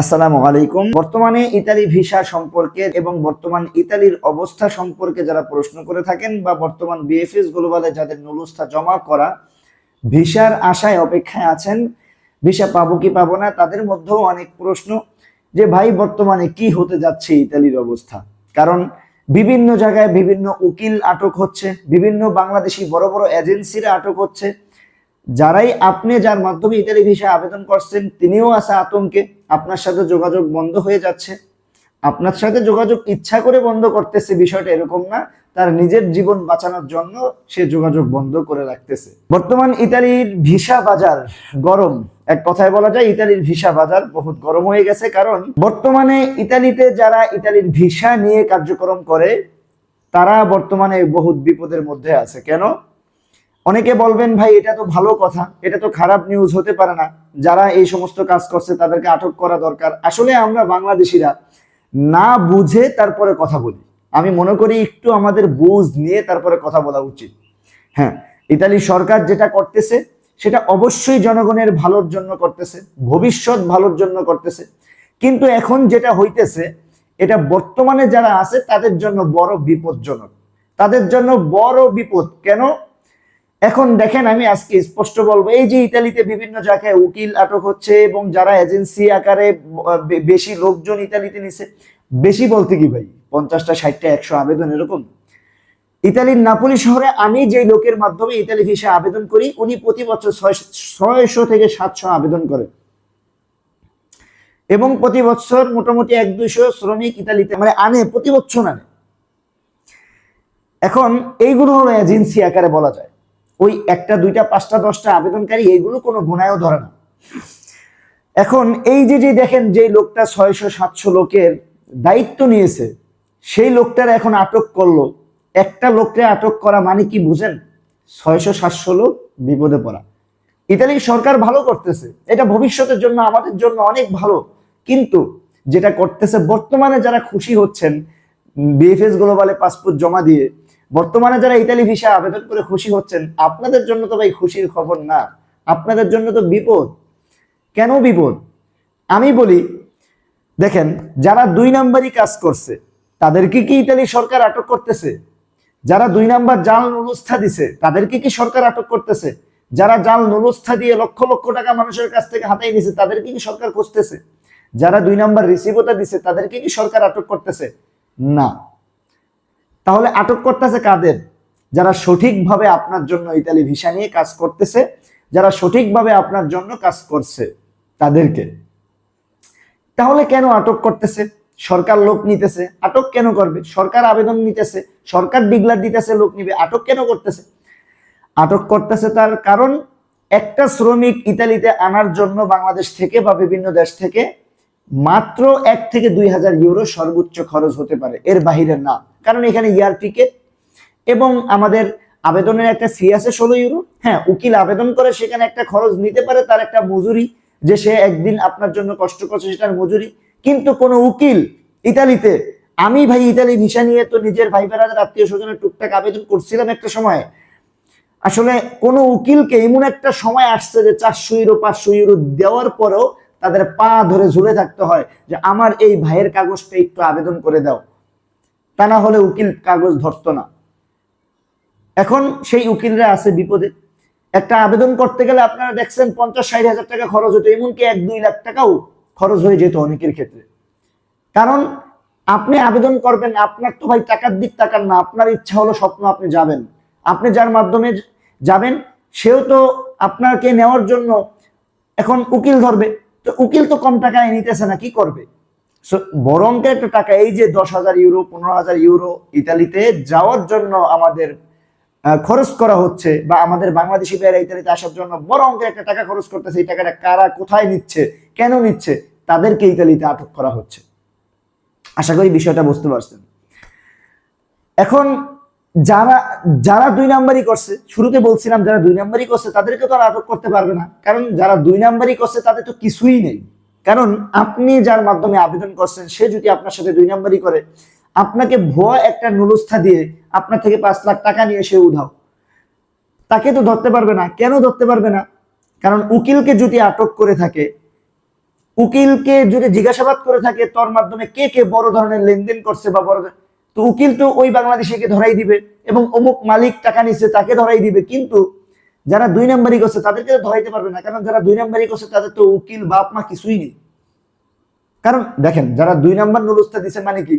আসসালামু আলাইকুম। বর্তমানে ইতালি ভিসা সম্পর্কে এবং বর্তমান ইতালির অবস্থা সম্পর্কে যারা প্রশ্ন করে থাকেন বা বর্তমান বিএফএস গ্লোবালে যাদের নুলুস্থা জমা করা, ভিসার আশায় অপেক্ষায় আছেন, ভিসা পাবো কি পাবো না, তাদের মধ্যেও অনেক প্রশ্ন যে, ভাই, বর্তমানে কি হতে যাচ্ছে ইতালির অবস্থা? কারণ বিভিন্ন জায়গায় বিভিন্ন উকিল আটক হচ্ছে, বিভিন্ন বাংলাদেশি বড় বড় এজেন্সিরা আটক হচ্ছে যারাই আপনি যার মাধ্যমে ইতালি ভিসা আবেদন করছেন, তিনিও আছে আতঙ্কে। আপনার সাথে যোগাযোগ বন্ধ হয়ে যাচ্ছে। আপনার সাথে যোগাযোগ ইচ্ছা করে বন্ধ করতেছে, বিষয়টা এরকম না। তার নিজের জীবন বাঁচানোর জন্য সে যোগাযোগ বন্ধ করে রাখতেছে। বর্তমান ইতালির ভিসা বাজার গরম। এক কথায় বলা যায়, ইতালির ভিসা বাজার বহুত গরম হয়ে গেছে কারণ বর্তমানে ইতালিতে যারা ইতালির ভিসা নিয়ে কার্যক্রম করে, তারা বর্তমানে বহুত বিপদের মধ্যে আছে। কেন? অনেকে বলবেন, ভাই, এটা তো ভালো কথা, এটা তো খারাপ নিউজ হতে পারে না। যারা এই সমস্ত কাজ করছে, তাদেরকে আটক করা দরকার। আসলে আমরা বাংলাদেশিরা না বুঝে তারপরে কথা বলি। আমি মনে করি একটু আমাদের বুঝ নিয়ে তারপরে কথা বলা উচিত। হ্যাঁ ইতালি সরকার যেটা করতেছে, সেটা অবশ্যই জনগণের ভালোর জন্য করতেছে, ভবিষ্যৎ ভালোর জন্য করতেছে। কিন্তু এখন যেটা হইতেছে, এটা বর্তমানে যারা আছে, তাদের জন্য বড় বিপজ্জনক। তাদের জন্য বড় বিপদ। কেন? এখন দেখেন আমি আজকে স্পষ্ট বলব, এই যে ইতালিতে বিভিন্ন জায়গায় উকিল আটক হচ্ছে এবং যারা এজেন্সি আকারে বেশি লোকজন ইতালিতে নিছে, বেশি বলতে কি ভাই? পঞ্চাশটা, ষাটটা, একশো আবেদন এরকম। ইতালির নাপোলি শহরে আমি যে লোকের মাধ্যমে ইতালি ভিসা আবেদন করি, উনি প্রতি বছর ছয়- ছয়শো থেকে সাতশো আবেদন করে এবং প্রতি বছর মোটামুটি এক, দুইশো শ্রমিক ইতালিতে মানে আনে, প্রতি বছর আনে। এখন এইগুলো হলো এজেন্সি আকারে বলা যায়। ওই একটা, দুইটা, পাঁচটা, দশটা আবেদনকারী এইগুলো কোনো গুণায়ও ধরে না। এখন এই যে যে দেখেন যে লোকটা ছয়শো, সাতশো লোকের দায়িত্ব নিয়েছে, সেই লোকটার এখন আটক করল। একটা লোককে আটক করা মানে কি বুঝেন? ছয়শো, সাতশো লোক বিপদে পড়া। ইতালি সরকার ভালো করতেছে। এটা ভবিষ্যতের জন্য, আমাদের জন্য অনেক ভালো। কিন্তু যেটা করতেছে, বর্তমানে যারা খুশি হচ্ছেন বিএফএস গ্লোবালে পাসপোর্ট জমা দিয়ে বর্তমানে যারা ইতালি ভিসা আবেদন করে খুশি হচ্ছেন, আপনাদের জন্য তো ভাই খুশির খবর না। আপনাদের জন্য তো বিপদ। কেন বিপদ? আমি বলি, দেখেন, যারা দুই নাম্বারই কাজ করছে, তাদেরকে কি ইতালি সরকার আটক করতেছে? যারা দুই নাম্বার জাল নুলস্থা দিছে, তাদেরকে কি সরকার আটক করতেছে? যারা জাল নুলস্থা দিয়ে লক্ষ লক্ষ টাকা মানুষের কাছ থেকে হাতাই নিছে, তাদেরকে কি সরকার খুঁজতেছে? যারা দুই নাম্বার রিসিভতা দিছে, তাদেরকে কি সরকার আটক করতেছে? না। তাহলে আটক করতেছে কাদের? যারা সঠিকভাবে আপনার জন্য ইতালি ভিসা নিয়ে কাজ করতেছে, যারা সঠিকভাবে আপনার জন্য কাজ করছে তাদেরকে। তাহলে কেন আটক করতেছে? সরকার লোক নিতেছে। আটক কেন করবে? সরকার আবেদন নিতেছে। সরকার ডিগলার দিতেছে, লোক নিবে। আটক কেন করতেছে? আটক করতেছে তার কারণ, একটা শ্রমিক ইতালিতে আনার জন্য বাংলাদেশ থেকে বা বিভিন্ন দেশ থেকে মাত্র এক থেকে দুই হাজার ইউরো সর্বোচ্চ খরচ হতে পারে। এর বাহিরে না। কারণ এখানে ইয়ার টিকেট এবং আমাদের আবেদনের একটা ফি আছে ষোলো ইউরো। হ্যাঁ উকিল আবেদন করে সেখানে একটা খরচ নিতে পারে তার একটা মজুরি যে সে একদিন আপনার জন্য কষ্ট করছে সেটার মজুরি। কিন্তু কোনো উকিল ইতালিতে, আমি ভাই ইতালি ভিসা নিয়ে তো নিজের ভাই বেড়াদের আত্মীয় স্বজনের টুকটাক আবেদন করছিলাম একটা সময়। আসলে কোনো উকিলকে এমন একটা সময় আসছে যে চারশো ইউরো, পাঁচশো ইউরো দেওয়ার পরেও তাদের পা ধরে ঝুলে থাকতে হয় যে আমার এই ভাইয়ের কাগজটা একটু আবেদন করে দাও। তা না হলে উকিল কাগজ ধরতো না। এখন সেই উকিলরা আছে বিপদে। একটা আবেদন করতে গেলে আপনারা দেখছেন পঞ্চাশ, ষাট হাজার টাকা খরচ হতো, এমনকি এক, দুই লাখ টাকাও খরচ হয়ে যেত অনেকের ক্ষেত্রে। কারণ আপনি আবেদন করবেন, আপনার তো ভাই টাকার দিক টাকার না, আপনার ইচ্ছা হলো স্বপ্ন আপনি যাবেন। আপনি যার মাধ্যমে যাবেন, সেও তো আপনাকে নেওয়ার জন্য এখন উকিল ধরবে। তো উকিল তো কম টাকায় নিতেছে না কি করবে? So, বড় অঙ্কের একটা টাকা এই যে দশ হাজার ইউরো পনেরো হাজার ইউরো ইতালিতে যাওয়ার জন্য আমাদের খরচ করা হচ্ছে বা আমাদের বাংলাদেশি ভাইয়েরা ইতালিতে আসার জন্য বড় অঙ্কের একটা টাকা খরচ করতেছে এই টাকাটা কারা কোথায় নিচ্ছে কেন নিচ্ছে তাদেরকে ইতালিতে আটক করা হচ্ছে। আশা করি বিষয়টা বুঝতে পারছেন। এখন যারা যারা দুই নাম্বারই করছে, শুরুতে বলছিলাম যারা দুই নাম্বারই করছে, তাদেরকে তো আর আটক করতে পারবে না। কারণ যারা দুই নাম্বারই করছে, তাদের তো কিছুই নেই। কারণ আপনি যার মাধ্যমে আবেদন করছেন, সে যদি আপনার সাথে দুই নাম্বারই করে, আপনাকে ভুয়া একটা নুলস্থা দিয়ে আপনার থেকে পাঁচ লাখ টাকা নিয়ে সে উধাও। তাকে তো ধরতে পারবে না। কেন ধরতে পারবে না? কারণ উকিলকে যদি আটক করে থাকে, উকিলকে যদি জিজ্ঞাসাবাদ করে থাকে, তোর মাধ্যমে কে কে বড় ধরনের লেনদেন করছে বা বড় তো উকিল তো ওই বাংলাদেশিকে ধরাই দিবে এবং অমুক মালিক টাকা নিচ্ছে তাকে ধরাই দিবে। কিন্তু যারা দুই নাম্বারই করছে, তাদেরকে তো ধরাইতে পারবে না। কারণ যারা দুই নাম্বারই করছে, তাদের তো উকিল, বাপ, মা কিছুই নেই। কারণ দেখেন, যারা দুই নাম্বার নুরুস্তা দিছে মানে কি?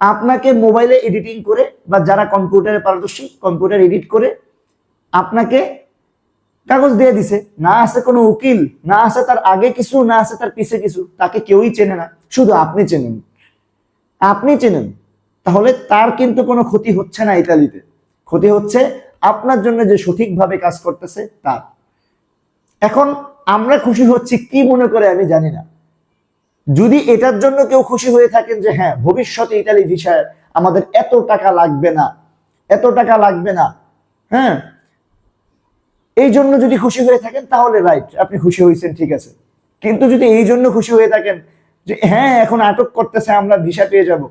আপনাকে মোবাইলে এডিটিং করে বা যারা কম্পিউটারে পারদর্শী, কম্পিউটার এডিট করে আপনাকে কাগজ দিয়ে দিছে। না আছে কোনো উকিল, না আছে তার আগে কিছু, না আছে তার পিছে কিছু, তাকে কেউই চেনে না। শুধু আপনি চেনেন। আপনি চেনেন। তাহলে তার কিন্তু কোনো ক্ষতি হচ্ছে না ইতালিতে। ক্ষতি হচ্ছে আপনার জন্য যে সঠিকভাবে কাজ করতেছে তার। এখন আমরা খুশি হচ্ছি কি মনে করে আমি জানি না। যদি এটার জন্য কেউ খুশি হয়ে থাকেন যে হ্যাঁ ভবিষ্যতে ইতালি ভিসায় আমাদের এত টাকা লাগবে না, এত টাকা লাগবে না হ্যাঁ? এই জন্য যদি খুশি হয়ে থাকেন তাহলে রাইট, আপনি খুশি হয়েছেন, ঠিক আছে। কিন্তু যদি এই জন্য খুশি হয়ে থাকেন যে হ্যাঁ এখন আটক করতেছে, আমরা ভিসা পেয়ে যাব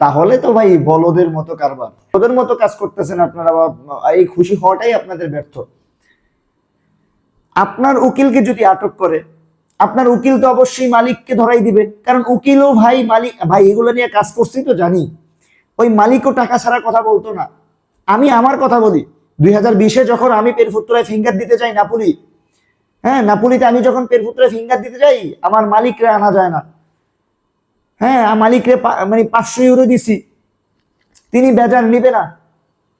তাহলে তো ভাই বলদের মতো কারবার। ওদের মতো কাজ করতেছেন আপনারা বা, এই খুশি হওয়াটাই আপনাদের ব্যর্থ। আপনার উকিলকে যদি আটক করে, আপনার উকিল তো অবশ্যই মালিককে ধরাই দিবে। কারণ উকিলও ভাই মালিক ভাই এগুলো নিয়ে কাজ করছি তো জানি। ওই মালিকও টাকা ছাড়া কথা বলতো না। আমি আমার কথা বলি। দুই হাজার বিশে যখন আমি পেরফুত্তরায় ফিঙ্গার দিতে যাই নাপুলি হ্যাঁ নাপুলিতে আমি যখন পেরফুত্তরায় ফিঙ্গার দিতে যাই, আমার মালিকরা আনা যায় না। হ্যাঁ মালিকরে মানে পাঁচশো ইউরো দিছি। তিনি বেজার নিবে না।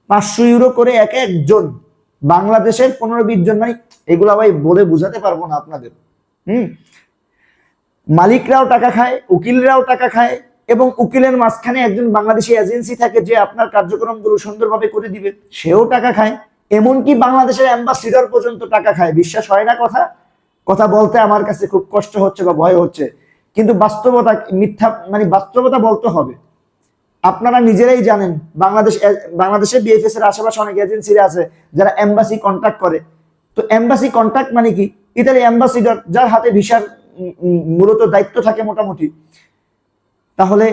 পাঁচশো ইউরো করে এক একজন বাংলাদেশের পনেরো বিশ জন মানে এগুলা ভাই বলে বুঝাতে পারব না আপনাদের। হুম? মালিকরাও টাকা খায়, উকিলরাও টাকা খায় এবং উকিলের মাঝখানে একজন বাংলাদেশি এজেন্সি থাকে যে আপনার কার্যক্রমগুলো সুন্দরভাবে করে দিবে, সেও টাকা খায়। এমনকি বাংলাদেশের অ্যাম্বাসিডর পর্যন্ত টাকা খায়। বিশ্বাস হয় না কথা? কথা বলতে আমার কাছে খুব কষ্ট হচ্ছে বা ভয় হচ্ছে। কিন্তু বাস্তবতা, মিথ্যা মানে বাস্তবতা বলতে হবে। আপনারা নিজেরাই জানেন, বাংলাদেশ বাংলাদেশে বিএফএস এর আশেপাশে অনেক এজেন্সিরা আছে যারা এম্বাসি কন্ট্যাক্ট করে। তো এম্বাসি কন্ট্যাক্ট মানে কি? ইতালি অ্যাম্বাসিডর যার হাতে ভিসার মূলত দায়িত্ব থাকে মোটামুটি। তাহলে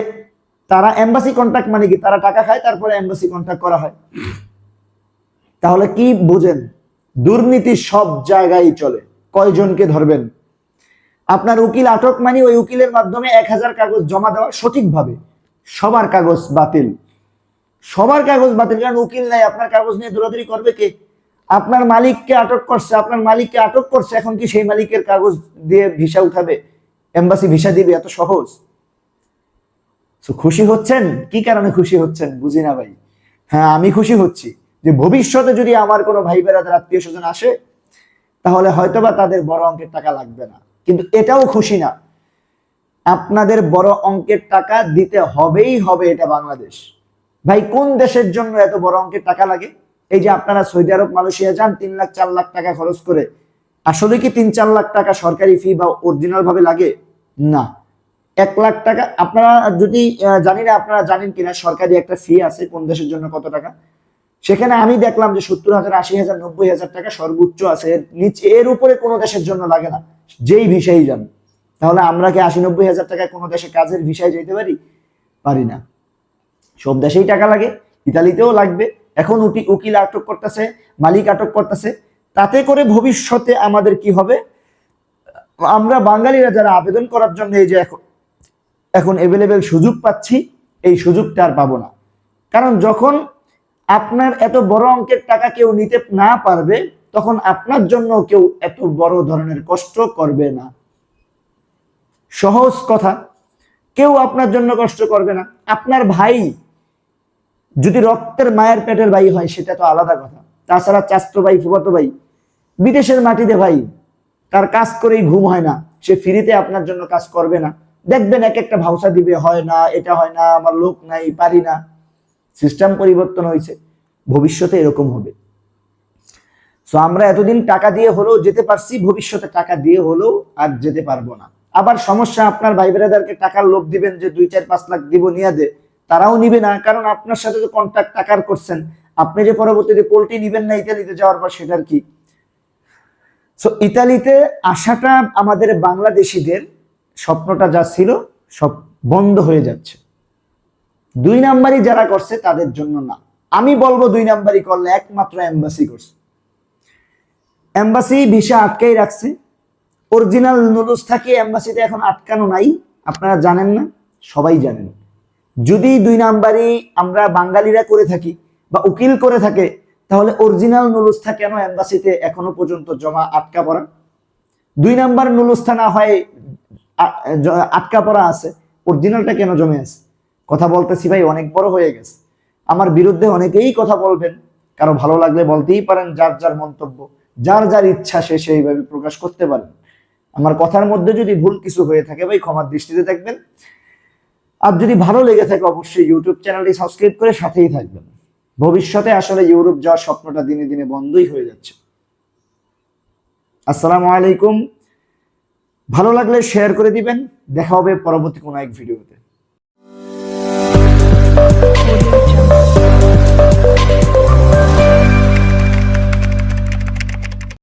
তারা এম্বাসি কন্ট্যাক্ট মানে কি? তারা টাকা খায়, তারপরে এম্বাসি কন্ট্যাক্ট করা হয়। তাহলে কি বুঝেন? দুর্নীতি সব জায়গায় চলে। কয়জনকে ধরবেন? আপনার উকিল আটক মানে ওই উকিলের মাধ্যমে এক হাজার কাগজ জমা দেওয়া সঠিকভাবে। সবার কাগজ বাতিল। সবার কাগজ বাতিল, কারণ উকিল নাই, আপনার কাগজ নিয়ে দৌড়াদৌড়ি করবে কে? আপনার মালিককে আটক করছে, আপনার মালিককে আটক করছে, এখন কি সেই মালিকের কাগজ দিয়ে ভিসা উঠাবে? এম্বাসি ভিসা দিবে, এত সহজ। খুশি হচ্ছেন? কি কারণে খুশি হচ্ছেন? বুঝি না ভাই। হ্যাঁ আমি খুশি হচ্ছি যে ভবিষ্যতে যদি আমার কোনো ভাই বেড়াদের আত্মীয় স্বজন আসে, তাহলে হয়তোবা তাদের বড় অঙ্কের টাকা লাগবে না। কিন্তু এটাও খুশি না। আপনাদের বড় অঙ্কের টাকা দিতে হবেই হবে এটা বাংলাদেশ। ভাই, কোন দেশের জন্য এত বড় অঙ্কের টাকা লাগে? এই যে আপনারা সৌদি আরব, মালয়েশিয়া যান, তিন লাখ, চার লাখ টাকা খরচ করে। আসলে কি তিন, চার লাখ টাকা সরকারি ফি বা অরিজিনাল ভাবে লাগে? না। এক লাখ টাকা, আপনারা যদি জানি না আপনারা জানেন কিনা, সরকারি একটা ফি আছে কোন দেশের জন্য কত টাকা? সেখানে আমি দেখলাম যে সত্তর হাজার, আশি হাজার, নব্বই হাজার টাকা সর্বোচ্চ আছে। এর নিচে এর উপরে কোনো দেশের জন্য লাগে না। যেই ভিসাই যান। তাহলে আমরা কি আশি, নব্বই হাজার টাকায় কোনো দেশে কাজের ভিসায় যেতে পারি? পারি না। সব দেশেই টাকা লাগে। ইতালিতেও লাগবে। এখন উটি, উকিল আটক করতেছে, মালিক আটক করতেছে। তাতে করে ভবিষ্যতে আমাদের কি হবে? আমরা বাঙালিরা যারা আবেদন করার জন্য এই যে এখন এখন এভেলেবেল সুযোগ পাচ্ছি, এই সুযোগটা আর পাবো না। কারণ যখন আপনার এত বড় অঙ্কের টাকা কেউ নিতে না পারবে, তখন আপনার জন্য কেউ এত বড় ধরনের কষ্ট করবে না। সহজ কথা, কেউ আপনার জন্য কষ্ট করবে না। আপনার ভাই যদি রক্তের মায়ের পেটের ভাই হয়, সেটা তো আলাদা কথা। তাছাড়া চাস্তো ভাই, ফুফাতো ভাই, বিদেশের মাটিতে ভাই, তার কাজ করেই ঘুম হয় না। সে ফ্রিতে আপনার জন্য কাজ করবে না। দেখবেন এক একটা ভাউসা দিবে, হয় না, এটা হয় না, আমার লোক নাই, পারি না। সিস্টেম পরিবর্তন হয়েছে, ভবিষ্যতে এরকম হবে। সো আমরা এতদিন টাকা দিয়ে হলেও যেতে পারছি, ভবিষ্যতে টাকা দিয়ে হলেও আর যেতে পারব না। আবার সমস্যা, আপনার ভাই বেড়াদারকে টাকার লোভ দিবেন যে দুই চার পাঁচ লাখ দিব নিয়ে দে তারাও নিবে না, কারণ আপনার সাথে যে কন্ট্রাক্ট টাকার করছেন। আপনি যে পরবর্তীতে পোল্ট্রি নিবেন না ইতালিতে যাওয়ার পর, সেটার কি? সো ইতালিতে আসাটা আমাদের বাংলাদেশিদের স্বপ্নটা যা ছিল, সব বন্ধ হয়ে যাচ্ছে। দুই নাম্বারই যারা করছে তাদের জন্য না। আমি বলব দুই নাম্বারই করলে একমাত্র এম্বাসি করছে। এম্বাসি ভিসা আটকেই রাখছে। অরিজিনাল নুডলস থাকে এম্বাসিতে এখন আটকানো নাই। আপনারা জানেন না, সবাই জানেন। যদি দুই নাম্বারই আমরা বাঙালিরা করে থাকি বা উকিল করে থাকে, তাহলে অরিজিনাল নুলুস্থা কেন এম্বাসিতে এখনও পর্যন্ত জমা আটকা পড়া? দুই নাম্বার নুলুস্থা না হয় আটকা পড়া আছে, অরিজিনালটা কেন জমে আছে? কথা বলতেছি ভাই, অনেক বড় হয়ে গেছে। আমার বিরুদ্ধে অনেকেই কথা বলবেন, কারও ভালো লাগলে বলতেই পারেন যার যার মন্তব্য, যার যার ইচ্ছা সে সেইভাবে প্রকাশ করতে পারেন আমার কথার মধ্যে যদি ভুল কিছু হয়ে থাকে ভাই, ক্ষমার দৃষ্টিতে দেখবেন। আর যদি ভালো লেগে থাকে, অবশ্যই ইউটিউব চ্যানেলটি সাবস্ক্রাইব করে সাথেই থাকবেন। ভবিষ্যতে আসলে ইউরোপ যাওয়ার স্বপ্নটা দিনে দিনে বন্ধই হয়ে যাচ্ছে। আসসালামু আলাইকুম। ভালো লাগলে শেয়ার করে দিবেন। দেখা হবে পরবর্তী কোনো এক ভিডিওতে